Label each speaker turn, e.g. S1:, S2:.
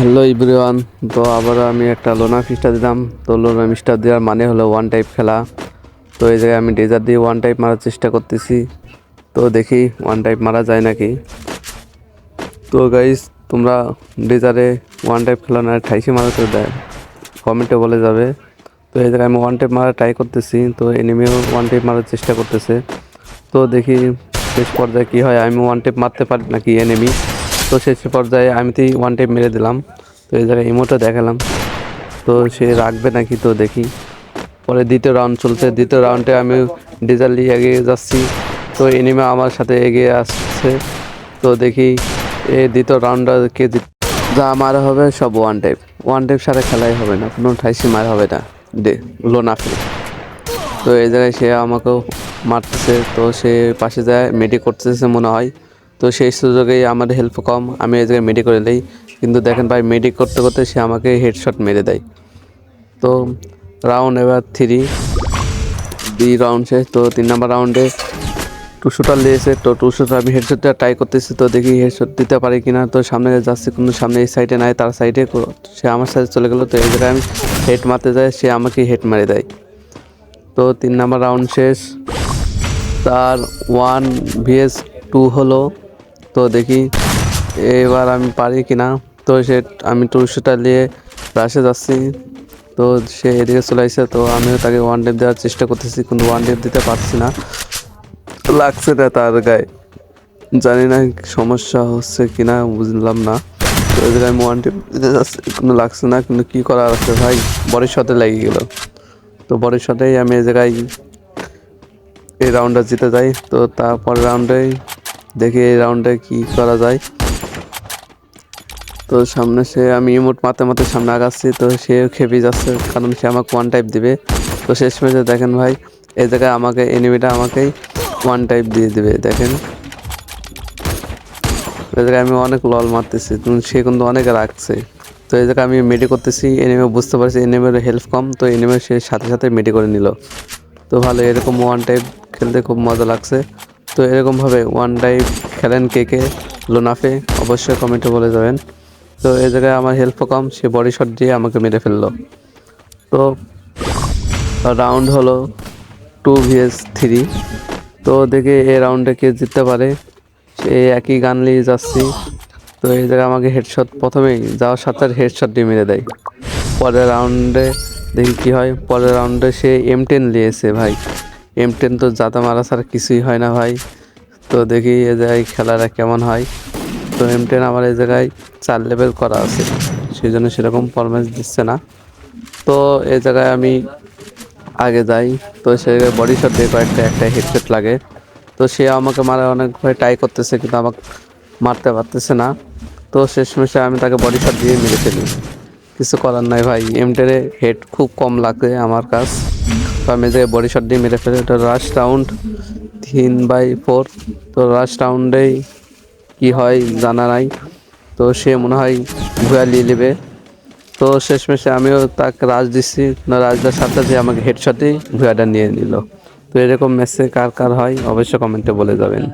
S1: Hello everyone তো আবার আমি একটা লোনা ফিসটা দিলাম। তো লোনা ফিসটা দেওয়ার মানে হলো ওয়ান টাইপ খেলা। তো এই জায়গায় আমি ডেজার দিয়ে ওয়ান টাইপ মারার চেষ্টা করতেছি। তো দেখি ওয়ান টাইপ মারা যায় নাকি। তো গাইস তোমরা ডেজারে ওয়ান টাইপ খেলা না ঠাইসি মারাতে দেয় কমেন্টে বলে যাবে। তো এই জায়গায় আমি ওয়ান টাইপ মারা ট্রাই করতেছি। তো এনিমিও ওয়ান টাইপ মারার চেষ্টা করতেছে। তো দেখি শেষ পর্যায়ে কী হয় আমি ওয়ান টাইপ মারতে পারি নাকি এনিমি তো শেষ পর্যায়ে আমি তো ওয়ান টাইপ মেরে দিলাম। তো এই জায়গায় ইমোটা দেখালাম। তো সে রাখবে নাকি তো দেখি। পরে দ্বিতীয় রাউন্ড চলছে। দ্বিতীয় রাউন্ডে আমি ডিজালি এগিয়ে যাচ্ছি। তো এনিমে আমার সাথে এগিয়ে আসছে। তো দেখি এ দ্বিতীয় রাউন্ডটা কে যা মারা হবে সব ওয়ান টাইপ ওয়ান টাইপ সাথে খেলাই হবে না। কোনো ঠাইসি মার হবে না। ডে লোনাফে তো এই জায়গায় সে আমাকেও মারতেছে। তো সে পাশে যায় মেডি করতেছে মনে হয়। তো সেই সুযোগেই আমার হেল্প কম। আমি এই জায়গায় মেডি করে দিই। কিন্তু দেখেন ভাই মেডি করতে করতে সে আমাকে হেডশট মেরে দেয়। তো রাউন্ড এবার থ্রি দুই রাউন্ড শেষ তো তিন নম্বর রাউন্ডে টু লিয়েছে তো টু আমি হেডশটটা ট্রাই করতেছি, তো দেখি হেডশট দিতে পারি কিনা। তো সামনে যাচ্ছে, কিন্তু সামনে এই সাইডে নাই, তার সাইডে সে আমার সাথে চলে গেলো। তো এই জায়গায় আমি হেড মারতে যাই, সে আমাকে হেড মারে দেয়। তো তিন নম্বর রাউন্ড শেষ। তার ওয়ান ভিএস টু হলো। তো দেখি এবার আমি পারি কি না তো সে, আমি টু শুটার নিয়ে রাশে যাচ্ছি। তো সে এদিকে চলে আসছে, তো আমিও তাকে ওয়ান ডেপ দেওয়ার চেষ্টা করতেছি, কিন্তু ওয়ান ডেপ দিতে পারছি না। লাগছে না তার গায়ে। জানি না সমস্যা হচ্ছে কি না বুঝলাম না। তো জায়গায় আমি ওয়ান টেপ দিতে যাচ্ছি কোনো লাগছে না, কিন্তু কী করার আছে ভাই? বরের সাথে লেগে গেল। তো বরের সাথেই আমি এ জায়গায় এই রাউন্ডটা জিতে যাই। তো তারপর রাউন্ডে দেখি এই রাউন্ডে কি করা যায়। তো সামনে সে, আমি ইমোট মারতে মারতে সামনে আগাচ্ছি, তো সে খেপে যাচ্ছে, কারণ সে আমাকে ওয়ান টাইপ দিবে। তো শেষ ম্যাচে দেখেন ভাই, এই জায়গায় আমাকে এনিমিটা আমাকেই ওয়ান টাইপ দিয়ে দেবে, দেখেন। এই জায়গায় আমি অনেক লল মারতেছি সে কিন্তু অনেক রাখছে। তো এই জায়গায় আমি মেডি করতেছি এনিমে বুঝতে পারছি এনিমের হেল্প কম, তো এনিমে সে সাথে সাথে মেডি করে নিল। তো ভালো, এরকম ওয়ান টাইপ খেলতে খুব মজা লাগছে। তো এরকমভাবে ওয়ান টাইপ খেলেন কে কে, লোনাফে অবশ্যই কমেন্টে বলে যাবেন। তো এই জায়গায় আমার হেল্প কম, সে বডি শট দিয়ে আমাকে মেরে ফেলল। তো রাউন্ড হলো টু ভিএস থ্রি তো দেখি এই রাউন্ডে কে জিততে পারে। সে একই গান নিয়ে যাচ্ছি। তো এই জায়গায় আমাকে হেডশট প্রথমেই যাওয়ার সাথে হেডশট দিয়ে মেরে দেয়। পরের রাউন্ডে দেখি কী হয়। পরের রাউন্ডে সে এম টেন নিয়েছে ভাই। এম টেন তো জাতা মারা ছাড়া কিছুই হয় না ভাই। তো দেখি এ জায়গায় খেলাটা কেমন হয়। তো এম টেন আমার এই জায়গায় চার লেভেল করা আছে। সেই জন্য সেরকম পারফরমেন্স দিচ্ছে না। তো এ জায়গায় আমি আগে যাই। তো সে জায়গায় বডি শট দিয়ে কয়েকটা, একটা হেডসেট লাগে। তো সে আমাকে মারা অনেক ভয় ট্রাই করতেছে, কিন্তু আমাকে মারতে পারতেছে না। তো শেষমেশে আমি তাকে বডি শট দিয়ে মেরে ফেলি। কিছু করার নাই ভাই। এমটেরে হেড খুব কম লাগে আমার কাছ আমি যে বডি শট দিয়ে মেরে ফেলে। এটা রাশ রাউন্ড তিন বাই ফোর তো রাশ রাউন্ডেই কি হয় জানা নাই। তো সে মনে হয় ভুয়া নিয়ে নেবে। তো শেষমেশে আমিও তাকে রাজ দিচ্ছি না রাজদার সাথে যে আমাকে হেডশটেই ভুয়াটা নিয়ে নিল। তো এরকম মেসে কার কার হয় অবশ্যই কমেন্টে বলে যাবেন।